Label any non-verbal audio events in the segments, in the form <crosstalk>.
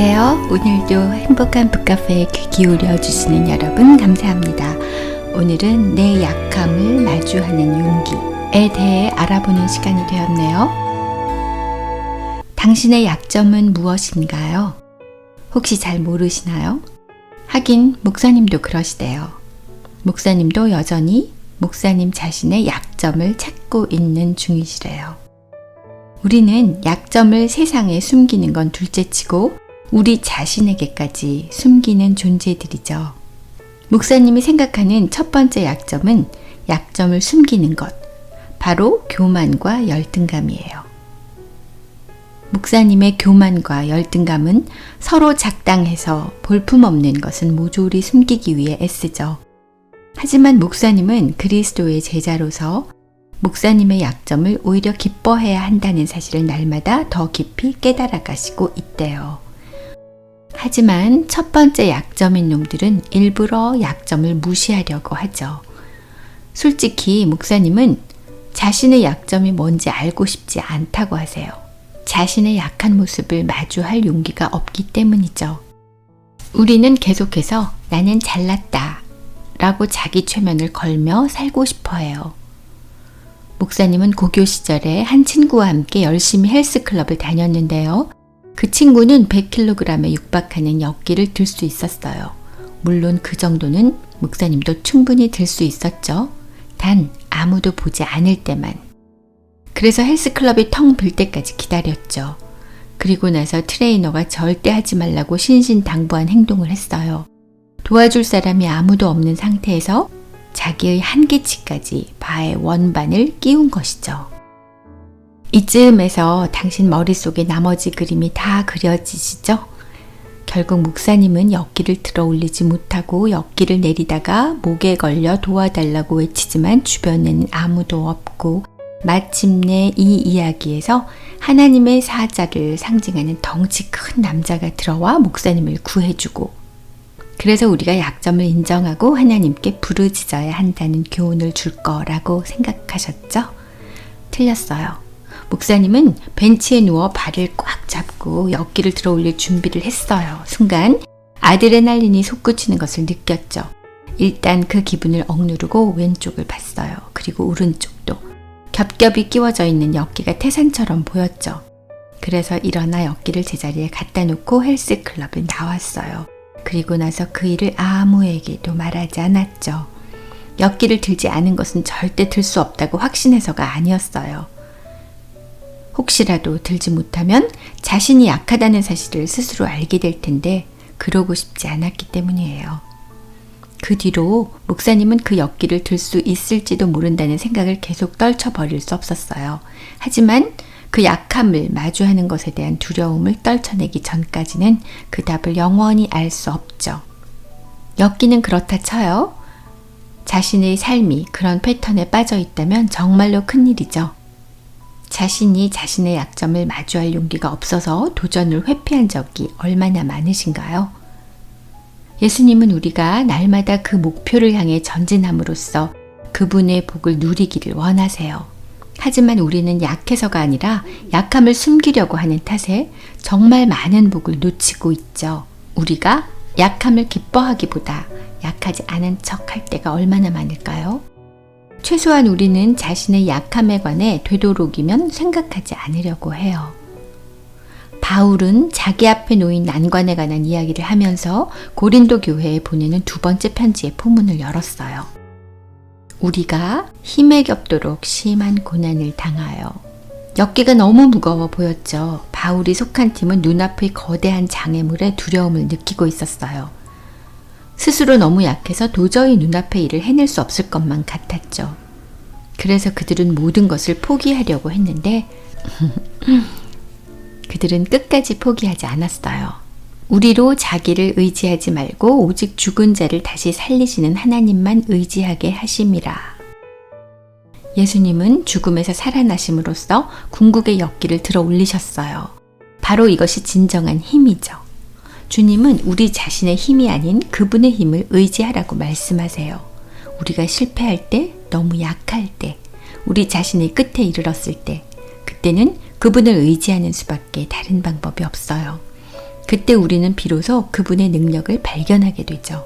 안녕하세요. 오늘도 행복한 북카페에 귀 기울여 주시는 여러분 감사합니다. 오늘은 내 약함을 마주하는 용기에 대해 알아보는 시간이 되었네요. 당신의 약점은 무엇인가요? 혹시 잘 모르시나요? 하긴 목사님도 그러시대요. 목사님도 여전히 목사님 자신의 약점을 찾고 있는 중이시래요. 우리는 약점을 세상에 숨기는 건 둘째치고 우리 자신에게까지 숨기는 존재들이죠. 목사님이 생각하는 첫 번째 약점은 약점을 숨기는 것, 바로 교만과 열등감이에요. 목사님의 교만과 열등감은 서로 작당해서 볼품없는 것은 모조리 숨기기 위해 애쓰죠. 하지만 목사님은 그리스도의 제자로서 목사님의 약점을 오히려 기뻐해야 한다는 사실을 날마다 더 깊이 깨달아 가시고 있대요. 하지만 첫 번째 약점인 놈들은 일부러 약점을 무시하려고 하죠. 솔직히 목사님은 자신의 약점이 뭔지 알고 싶지 않다고 하세요. 자신의 약한 모습을 마주할 용기가 없기 때문이죠. 우리는 계속해서 나는 잘났다 라고 자기 최면을 걸며 살고 싶어 해요. 목사님은 고교 시절에 한 친구와 함께 열심히 헬스클럽을 다녔는데요. 그 친구는 100kg에 육박하는 역기를 들 수 있었어요. 물론 그 정도는 목사님도 충분히 들 수 있었죠. 단 아무도 보지 않을 때만. 그래서 헬스클럽이 텅 빌 때까지 기다렸죠. 그리고 나서 트레이너가 절대 하지 말라고 신신당부한 행동을 했어요. 도와줄 사람이 아무도 없는 상태에서 자기의 한계치까지 바의 원반을 끼운 것이죠. 이쯤에서 당신 머릿속에 나머지 그림이 다 그려지시죠? 결국 목사님은 엿기를 들어 올리지 못하고 엿기를 내리다가 목에 걸려 도와달라고 외치지만 주변에는 아무도 없고 마침내 이 이야기에서 하나님의 사자를 상징하는 덩치 큰 남자가 들어와 목사님을 구해주고 그래서 우리가 약점을 인정하고 하나님께 부르짖어야 한다는 교훈을 줄 거라고 생각하셨죠? 틀렸어요. 목사님은 벤치에 누워 발을 꽉 잡고 엿기를 들어 올릴 준비를 했어요. 순간 아드레날린이 솟구치는 것을 느꼈죠. 일단 그 기분을 억누르고 왼쪽을 봤어요. 그리고 오른쪽도 겹겹이 끼워져 있는 엿기가 태산처럼 보였죠. 그래서 일어나 엿기를 제자리에 갖다 놓고 헬스클럽을 나왔어요. 그리고 나서 그 일을 아무에게도 말하지 않았죠. 엿기를 들지 않은 것은 절대 들 수 없다고 확신해서가 아니었어요. 혹시라도 들지 못하면 자신이 약하다는 사실을 스스로 알게 될 텐데 그러고 싶지 않았기 때문이에요. 그 뒤로 목사님은 그 엿기를 들 수 있을지도 모른다는 생각을 계속 떨쳐버릴 수 없었어요. 하지만 그 약함을 마주하는 것에 대한 두려움을 떨쳐내기 전까지는 그 답을 영원히 알 수 없죠. 엮기는 그렇다 쳐요. 자신의 삶이 그런 패턴에 빠져 있다면 정말로 큰일이죠. 자신이 자신의 약점을 마주할 용기가 없어서 도전을 회피한 적이 얼마나 많으신가요? 예수님은 우리가 날마다 그 목표를 향해 전진함으로써 그분의 복을 누리기를 원하세요. 하지만 우리는 약해서가 아니라 약함을 숨기려고 하는 탓에 정말 많은 복을 놓치고 있죠. 우리가 약함을 기뻐하기보다 약하지 않은 척 할 때가 얼마나 많을까요? 최소한 우리는 자신의 약함에 관해 되도록이면 생각하지 않으려고 해요. 바울은 자기 앞에 놓인 난관에 관한 이야기를 하면서 고린도 교회에 보내는 두 번째 편지의 포문을 열었어요. 우리가 힘에 겹도록 심한 고난을 당하여 엽기가 너무 무거워 보였죠. 바울이 속한 팀은 눈앞의 거대한 장애물에 두려움을 느끼고 있었어요. 스스로 너무 약해서 도저히 눈앞의 일을 해낼 수 없을 것만 같았죠. 그래서 그들은 모든 것을 포기하려고 했는데 <laughs> 그들은 끝까지 포기하지 않았어요. 우리로 자기를 의지하지 말고 오직 죽은 자를 다시 살리시는 하나님만 의지하게 하심이라. 예수님은 죽음에서 살아나심으로써 궁극의 역기를 들어 올리셨어요. 바로 이것이 진정한 힘이죠. 주님은 우리 자신의 힘이 아닌 그분의 힘을 의지하라고 말씀하세요. 우리가 실패할 때, 너무 약할 때, 우리 자신의 끝에 이르렀을 때, 그때는 그분을 의지하는 수밖에 다른 방법이 없어요. 그때 우리는 비로소 그분의 능력을 발견하게 되죠.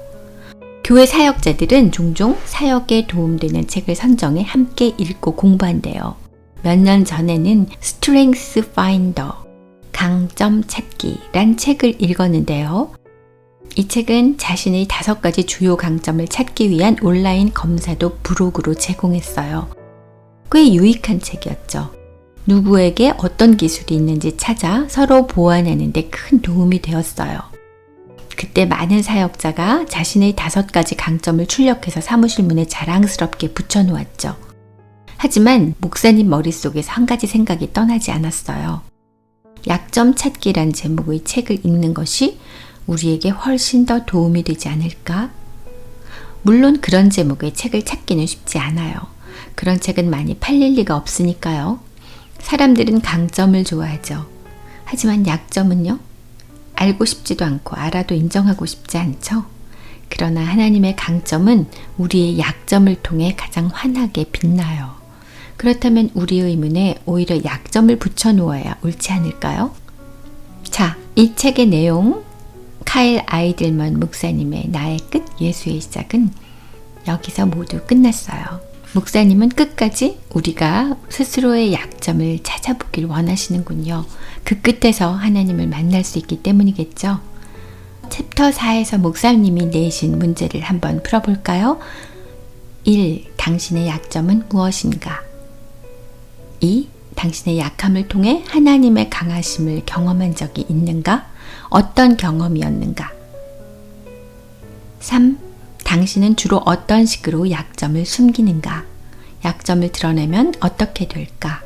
교회 사역자들은 종종 사역에 도움되는 책을 선정해 함께 읽고 공부한대요. 몇 년 전에는 Strength Finder, 강점 찾기란 책을 읽었는데요. 이 책은 자신의 다섯 가지 주요 강점을 찾기 위한 온라인 검사도 부록으로 제공했어요. 꽤 유익한 책이었죠. 누구에게 어떤 기술이 있는지 찾아 서로 보완하는 데 큰 도움이 되었어요. 그때 많은 사역자가 자신의 다섯 가지 강점을 출력해서 사무실 문에 자랑스럽게 붙여놓았죠. 하지만 목사님 머릿속에서 한 가지 생각이 떠나지 않았어요. 약점 찾기란 제목의 책을 읽는 것이 우리에게 훨씬 더 도움이 되지 않을까? 물론 그런 제목의 책을 찾기는 쉽지 않아요. 그런 책은 많이 팔릴 리가 없으니까요. 사람들은 강점을 좋아하죠. 하지만 약점은요? 알고 싶지도 않고 알아도 인정하고 싶지 않죠? 그러나 하나님의 강점은 우리의 약점을 통해 가장 환하게 빛나요. 그렇다면 우리의 의문에 오히려 약점을 붙여놓아야 옳지 않을까요? 자, 이 책의 내용, 카일 아이들먼 목사님의 나의 끝 예수의 시작은 여기서 모두 끝났어요. 목사님은 끝까지 우리가 스스로의 약점을 찾아보길 원하시는군요. 그 끝에서 하나님을 만날 수 있기 때문이겠죠. 챕터 4에서 목사님이 내신 문제를 한번 풀어볼까요? 1. 당신의 약점은 무엇인가? 2. 당신의 약함을 통해 하나님의 강하심을 경험한 적이 있는가? 어떤 경험이었는가? 3. 당신은 주로 어떤 식으로 약점을 숨기는가? 약점을 드러내면 어떻게 될까?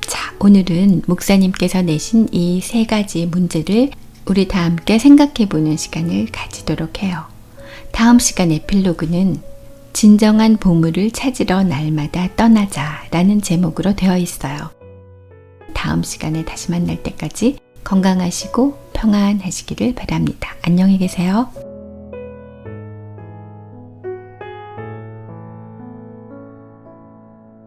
자, 오늘은 목사님께서 내신 이 세 가지 문제를 우리 다 함께 생각해 보는 시간을 가지도록 해요. 다음 시간 에필로그는 진정한 보물을 찾으러 날마다 떠나자 라는 제목으로 되어 있어요. 다음 시간에 다시 만날 때까지 건강하시고 평안하시기를 바랍니다. 안녕히 계세요.